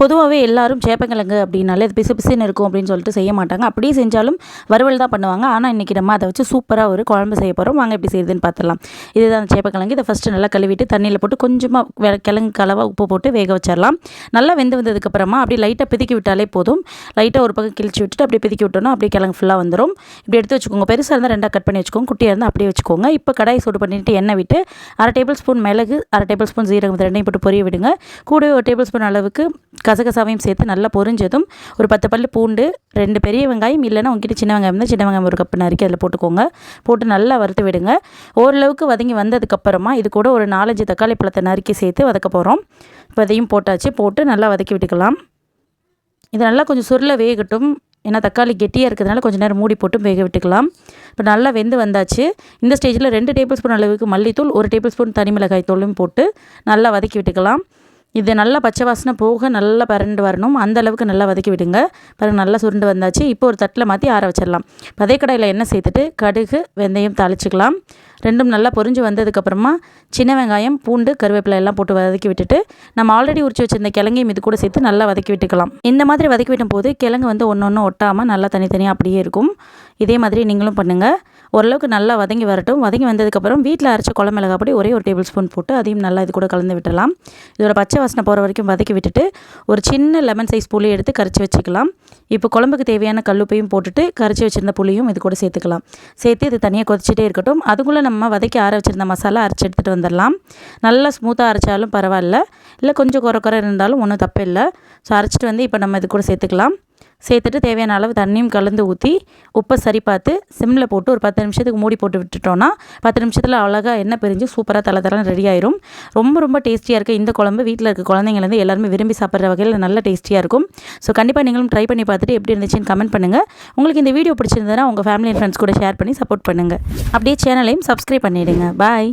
பொதுவாகவே எல்லாரும் சேப்பங்கிழங்கு அப்படின்னாலே அது பிசு பிசுன்னு இருக்கும் அப்படின்னு சொல்லிட்டு செய்ய மாட்டாங்க. அப்படியே செஞ்சாலும் வறுவல் தான் பண்ணுவாங்க. ஆனால் இன்றைக்கி நம்ம அதை வச்சு சூப்பராக ஒரு குழம்பு செய்ய போகிறோம் வாங்க எப்படி செய்யுதுன்னு பார்த்துடலாம். இதுதான் அந்த சேப்பக்கிழங்கு இதை ஃபஸ்ட்டு நல்லா கழுவிட்டு தண்ணியில் போட்டு கொஞ்சமாக கிழங்கு கலவாக உப்பு போட்டு வேக வச்சிடலாம். நல்லா வெந்து வந்ததுக்கப்புறமா அப்படியே லைட்டாக பிதுக்கி விட்டாலே போதும். லைட்டாக ஒரு பக்கம் கிழிச்சு விட்டுட்டு அப்படியே பிதுக்கி விட்டோம்னா அப்படியே கிழங்கு ஃபுல்லாக வந்துடும் இப்படி எடுத்து வச்சுக்கோங்க. பெருசாக இருந்தால் ரெண்டாக கட் பண்ணி வச்சுக்கோங்க. குட்டியாக இருந்தால் அப்படியே வச்சுக்கோங்க. இப்போ கடாய் சூடு பண்ணிட்டு எண்ணெய் விட்டு அரை டேபிள் ஸ்பூன் மிளகு அரை டேபிள் ஸ்பூன் ஜீரகம் ரெண்டையும் போட்டு பொரிய விடுங்க. கூடவே ஒரு டேபிள் ஸ்பூன் அளவுக்கு கசகசாவையும் சேர்த்து நல்லா பொரிஞ்சதும் ஒரு பத்து பல் பூண்டு ரெண்டு பெரிய வெங்காயம் இல்லைன்னா உங்ககிட்ட சின்ன வெங்காயம் இருந்தால் சின்ன வெங்காயம் ஒரு கப்பு நறுக்கி அதில் போட்டுக்கோங்க. போட்டு நல்லா வறுத்து விடுங்க. ஓரளவுக்கு வதங்கி வந்ததுக்கப்புறமா இது கூட ஒரு நாலஞ்சு தக்காளி பழத்தை நறுக்கி சேர்த்து வதக்க போகிறோம் இப்போ அதையும் போட்டாச்சு. போட்டு நல்லா வதக்கி விட்டுக்கலாம். இது நல்லா கொஞ்சம் சுருள வேகட்டும். ஏன்னா தக்காளி கெட்டியாக இருக்கிறதுனால கொஞ்சம் நேரம் மூடி போட்டு வேக விட்டுக்கலாம். இப்போ நல்லா வெந்து வந்தாச்சு. இந்த ஸ்டேஜில் ரெண்டு டேபிள் ஸ்பூன் அளவுக்கு மல்லித்தூள் ஒரு டேபிள் ஸ்பூன் தனி மிளகாய் தூளும் போட்டு நல்லா வதக்கி விட்டுக்கலாம். இது நல்லா பச்சை வாசனை போக நல்லா பரண்டு வரணும். அந்த அளவுக்கு நல்லா வதக்கி விடுங்க. பிறகு நல்லா சுருண்டு வந்தாச்சு. இப்போ ஒரு தட்டில் மாற்றி ஆற வச்சிடலாம். பதைக்கடையில் எண்ணெய் சேர்த்துட்டு கடுகு வெந்தயம் தாளிச்சிக்கலாம். ரெண்டும் நல்லா பொறிஞ்சு வந்ததுக்கப்புறமா சின்ன வெங்காயம் பூண்டு கருவேப்பிலை எல்லாம் போட்டு வதக்கி விட்டுட்டு நம்ம ஆல்ரெடி உரிச்சு வச்சிருந்த கிழங்கையும் இது கூட சேர்த்து நல்லா வதக்கி விட்டுக்கலாம். இந்த மாதிரி வதக்கி விடும் போது கிழங்கு வந்து ஒன்று ஒன்று ஒட்டாமல் நல்லா தனித்தனியாக அப்படியே இருக்கும். இதே மாதிரி நீங்களும் பண்ணுங்கள் ஓரளவுக்கு நல்லா வதங்கி வரட்டும். வதங்கி வந்ததுக்கப்புறம் வீட்டில் அரைச்ச குழம்பு பொடி ஒரே ஒரு டேபிள் ஸ்பூன் போட்டு அதையும் நல்லா இது கூட கலந்து விட்டுடலாம் இதோட பச்சை வாசனை போகிற வரைக்கும் வதக்கி விட்டுட்டு ஒரு சின்ன லெமன் சைஸ் புளி எடுத்து கரைச்சி வச்சுக்கலாம். இப்போ குழம்புக்கு தேவையான கல்லுப்பையும் போட்டுட்டு கரைச்சி வச்சிருந்த புளியும் இது கூட சேர்த்துக்கலாம். சேர்த்து இது தனியாக கொதிச்சிட்டே இருக்கட்டும். அதுக்குள்ளே நம்ம வதக்கி ஆற வச்சுருந்த மசாலா அரைச்சி எடுத்துகிட்டு வந்துடலாம் நல்லா ஸ்மூத்தாக அரைச்சாலும் பரவாயில்ல. இல்லை கொஞ்சம் குறை குறை இருந்தாலும் ஒன்றும் தப்பு இல்லை ஸோ அரைச்சிட்டு வந்து இப்போ நம்ம இது கூட சேர்த்துக்கலாம். சேர்த்துட்டு தேவையான அளவு தண்ணியும் கலந்து ஊற்றி உப்பை சரி பார்த்து சிம்மில் போட்டு ஒரு பத்து நிமிஷத்துக்கு மூடி போட்டு விட்டுட்டோன்னா பத்து நிமிஷத்தில் அழகாக எண்ணெய் பிரிஞ்சு சூப்பராக தலை தரம் ரெடி ஆயிரும். ரொம்ப ரொம்ப டேஸ்டியாக இருக்குது இந்த குழம்பு வீட்டில் இருக்க குழந்தைங்கலேருந்து எல்லாருமே விரும்பி சாப்பிட்ற வகையில் நல்ல டேஸ்டியாக இருக்கும். ஸோ கண்டிப்பாக நீங்களும் ட்ரை பண்ணி பார்த்துட்டு எப்படி இருந்துச்சுன்னு கமெண்ட் பண்ணுங்கள் உங்களுக்கு இந்த வீடியோ பிடிச்சிருந்ததுன்னா உங்கள் ஃபேமிலி அண்ட் ஃப்ரெண்ட்ஸ் கூட ஷேர் பண்ணி சப்போர்ட் பண்ணுங்கள் அப்படியே சேனலையும் சப்ஸ்கிரைப் பண்ணிவிடுங்க பாய்